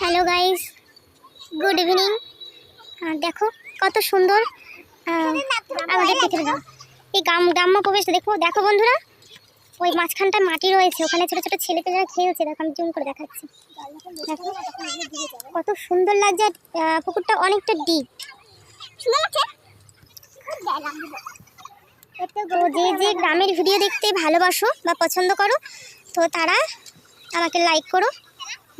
Hello guys good evening দেখো, কত সুন্দর আমাদের পৃথিবী। গাঁ। এই গ্রাম গ্রাম্য পরিবেশটা দেখো দেখো বন্ধুরা। ওই মাঝখানটা মাটি রয়েছে, ওখানে ছোট ছোট ছেলে পেলেরা খেলছে, দেখো, আমি জুম করে দেখাচ্ছি। দেখো, কত সুন্দর লাগছে পুকুরটা অনেকটা ডিপ তো যে যে গ্রামের ভিডিও দেখতে ভালোবাসো বা পছন্দ করো, তো তারা আমাকে লাইক করো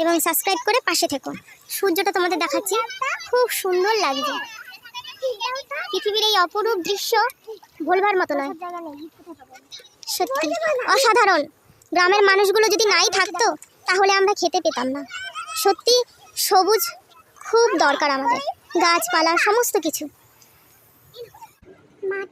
এবং সাবস্ক্রাইব করে পাশে থেকো। সূর্যটা তোমাদের দেখাচ্ছি, খুব সুন্দর লাগছে। পৃথিবীর এই অপরূপ দৃশ্য বলবার মতো নয়। সত্যি, অসাধারণ। গ্রামের মানুষগুলো যদি নাই থাকতো, তাহলে আমরা খেতে পেতাম না। সত্যি, সবুজ খুব দরকার আমাদের। গাছপালা, সমস্ত কিছু।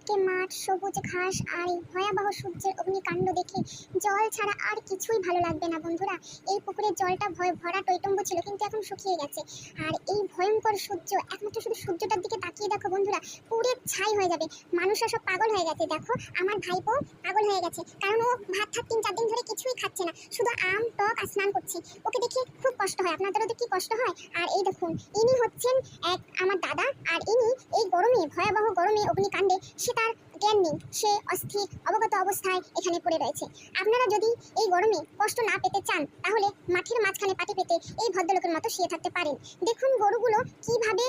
মাঠকে মাঠ, সবুজ ঘাস আর এই ভয়াবহ সূর্যের অগ্নিকাণ্ড দেখে জল ছাড়া আর কিছুই ভালো লাগবে না বন্ধুরা। এই পুকুরের জলটা ভয় ভরা টৈটম্ব ছিল, কিন্তু এখন শুকিয়ে গেছে। আর এই ভয়ঙ্কর সূর্য, একমাত্র শুধু সূর্যটার দিকে তাকিয়ে দেখো বন্ধুরা, পুরে ছাই হয়ে যাবে। মানুষরা সব পাগল হয়ে গেছে, দেখো, আমার ভাইপো পাগল হয়ে গেছে। কারণ ও ভাত থাক তিন চার দিন ধরে কিছুই খাচ্ছে না। শুধু আম, টক আর স্নান করছে। ওকে দেখে খুব কষ্ট হয় আপনাদেরও তো কি কষ্ট হয়? আর এই দেখুন, ইনি হচ্ছেন এক আমার দাদা, আর ইনি এই গরমে, ভয়াবহ গরমে অগ্নিকাণ্ডে সে তার জ্ঞান নেই, সে অস্থির, অবগত অবস্থায় এখানে পড়ে রয়েছে। আপনারা যদি এই গরমে কষ্ট না পেতে চান, তাহলে মাঠের মাঝখানে পাটি পেতে এই ভদ্রলোকের মতো শুয়ে থাকতে পারেন। দেখুন গরুগুলো কীভাবে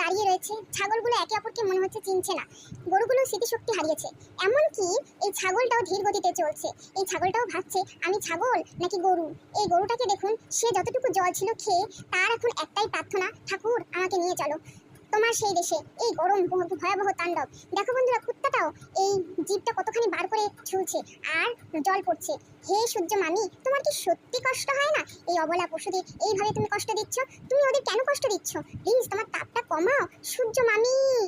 দাঁড়িয়ে রয়েছে। ছাগলগুলো একে অপরকে মনে হচ্ছে চিনছে না। গরুগুলো স্মৃতিশক্তি হারিয়েছে। এমনকি এই ছাগলটাও ধীর গতিতে চলছে। এই ছাগলটাও ভাবছে, আমি ছাগল নাকি গরু? এই গরুটাকে দেখুন, সে যতটুকু জল ছিল খেয়ে, তার এখন একটাই প্রার্থনা, ঠাকুর, আমাকে নিয়ে চলো। তোমার সেই দেশে, এই গরম ভয়- ভয়াবহ তাণ্ডব। দেখো বন্ধুরা, কুত্তাটাও এই জীবটা কতখানি বার করে ঝুলছে আর জল পড়ছে। হে সূর্য মামি, তোমার কি সত্যি কষ্ট হয় না? এই অবলা পশুদের এইভাবে তুমি কষ্ট দিচ্ছ? তুমি ওদের কেন কষ্ট দিচ্ছ? প্লিজ তোমার তাপটা কমাও। সূর্য মামি!